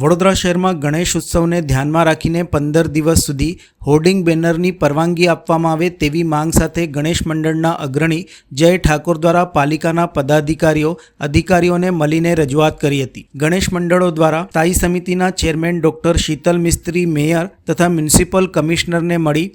વડોદરા શહેરમાં ગણેશ ઉત્સવને ધ્યાનમાં રાખીને પંદર દિવસ સુધી હોર્ડિંગ બેનરની પરવાનગી આપવામાં આવે તેવી માંગ સાથે ગણેશ મંડળના અગ્રણી જય ઠાકોર દ્વારા પાલિકાના પદાધિકારીઓ, અધિકારીઓને મળીને રજૂઆત કરી હતી. ગણેશ મંડળો દ્વારા સ્થાયી સમિતિના chairman doctor Shital Mistry, mayor તથા મ્યુનિસિપલ કમિશનરને મળી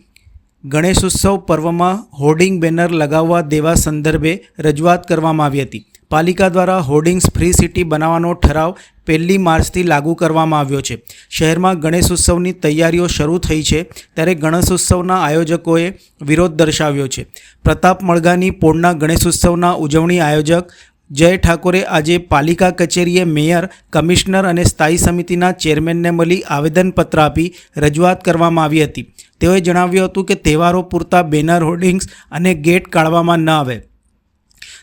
ગણેશોત્સવ પર્વમાં હોર્ડિંગ બેનર લગાવવા દેવા સંદર્ભે રજૂઆત કરવામાં આવી હતી. પાલિકા દ્વારા હોર્ડિંગ્સ ફ્રી સિટી બનાવવાનો ઠરાવ પહેલી માર્ચથી લાગુ કરવામાં આવ્યો છે. શહેરમાં ગણેશ ઉત્સવની તૈયારીઓ શરૂ થઈ છે ત્યારે ગણેશ ઉત્સવના આયોજકોએ વિરોધ દર્શાવ્યો છે. પ્રતાપ મળગાની પોળના ગણેશ ઉત્સવના ઉજવણી આયોજક જય ઠાકોરે આજે પાલિકા કચેરીએ મેયર, કમિશનર અને સ્થાયી સમિતિના ચેરમેનને મળી આવેદનપત્ર આપી રજૂઆત કરવામાં આવી હતી. તેઓએ જણાવ્યું હતું કે તહેવારો પૂરતા બેનર હોર્ડિંગ્સ અને ગેટ કાઢવામાં ન આવે.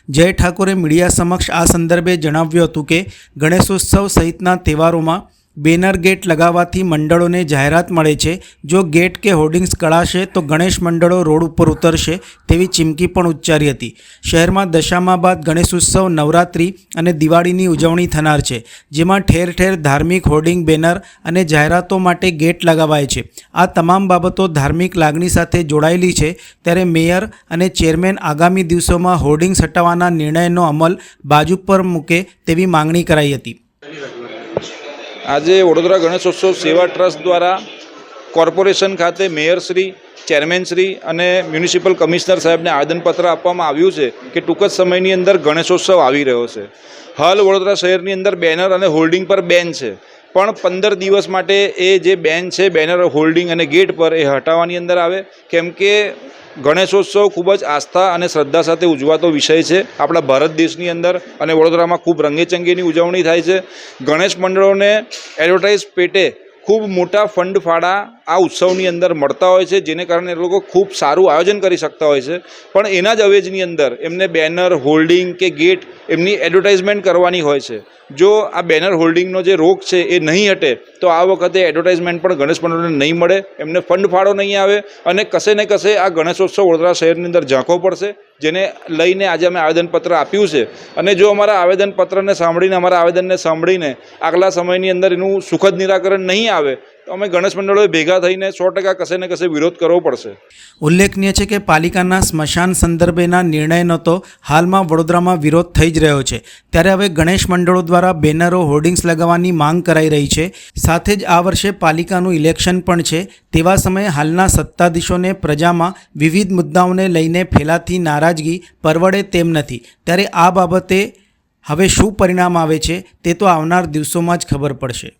જય ઠાકોરે મીડિયા સમક્ષ આ સંદર્ભે જણાવ્યું હતું કે ગણેશોત્સવ સહિતના તહેવારોમાં બેનર ગેટ લગાવવાથી મંડળોને જાહેરાત મળે છે. જો ગેટ કે હોર્ડિંગ્સ કળાશે તો ગણેશ મંડળો રોડ ઉપર ઉતરશે તેવી ચીમકી પણ ઉચ્ચારી હતી. શહેરમાં દશામા બાદ ગણેશ ઉત્સવ, નવરાત્રિ અને દિવાળીની ઉજવણી થનાર છે, જેમાં ઠેર ઠેર ધાર્મિક હોર્ડિંગ, બેનર અને જાહેરાતો માટે ગેટ લગાવાય છે. આ તમામ બાબતો ધાર્મિક લાગણી સાથે જોડાયેલી છે. ત્યારે મેયર અને ચેરમેન આગામી દિવસોમાં હોર્ડિંગ્સ હટાવવાના નિર્ણયનો અમલ બાજુ પર મૂકે તેવી માંગણી કરાઈ હતી. આજે વડોદરા ગણેશોત્સવ સેવા ટ્રસ્ટ દ્વારા કોર્પોરેશન ખાતે મેયરશ્રી ચેરમેનશ્રી અને મ્યુનિસિપલ કમિશનર સાહેબને આવેદનપત્ર આપવામાં આવ્યું છે કે ટૂંક જ સમયની અંદર ગણેશોત્સવ આવી રહ્યો છે. હાલ વડોદરા શહેરની અંદર બેનર અને હોલ્ડિંગ પર બેન છે. પણ પંદર દિવસ માટે એ જે બેન છે, બેનર હોલ્ડિંગ અને ગેટ પર એ હટાવવાની અંદર આવે. કેમ કે ગણેશોત્સવ ખૂબ જ આસ્થા અને શ્રદ્ધા સાથે ઉજવાતો વિષય છે. આપણા ભારત દેશની અંદર અને વડોદરામાં ખૂબ રંગેચંગીની ઉજવણી થાય છે. ગણેશ મંડળોને એડવર્ટાઇઝ પેટે ખૂબ મોટા ફંડ ફાળા આ ઉત્સવની અંદર મળતા હોય છે, જેને કારણે એ લોકો ખૂબ સારું આયોજન કરી શકતા હોય છે. પણ એના જ અવેજની અંદર એમને બેનર હોલ્ડિંગ કે ગેટ એમની એડવર્ટાઇઝમેન્ટ કરવાની હોય છે. જો આ બેનર હોલ્ડિંગનો જે રોગ છે એ નહીં હટે, તો આ વખતે એડવર્ટાઇઝમેન્ટ પણ ગણેશ મંડળોને નહીં મળે, એમને ફંડ ફાળો નહીં આવે અને કશે ને કશે આ ગણેશોત્સવ વડોદરા શહેરની અંદર ઝાંખો પડશે, જેને લઈને આજે અમે આવેદનપત્ર આપ્યું છે. અને જો અમારા આવેદનપત્રને સાંભળીને, અમારા આવેદનને સાંભળીને આગલા સમયની અંદર એનું સુખદ નિરાકરણ નહીં આવે અમે ગણેશ મંડળોએ ભેગા થઈને સો ટકા કશે ને કશે વિરોધ કરવો પડશે. ઉલ્લેખનીય છે કે પાલિકાના સ્મશાન સંદર્ભેના નિર્ણયનો તો હાલમાં વડોદરામાં વિરોધ થઈ જ રહ્યો છે. ત્યારે હવે ગણેશ મંડળો દ્વારા બેનરો, હોર્ડિંગ્સ લગાવવાની માંગ કરાઈ રહી છે. સાથે જ આ વર્ષે પાલિકાનું ઇલેક્શન પણ છે. તેવા સમયે હાલના સત્તાધીશોને પ્રજામાં વિવિધ મુદ્દાઓને લઈને ફેલાતી નારાજગી પરવડે તેમ નથી. ત્યારે આ બાબતે હવે શું પરિણામ આવે છે, તે તો આવનાર દિવસોમાં જ ખબર પડશે.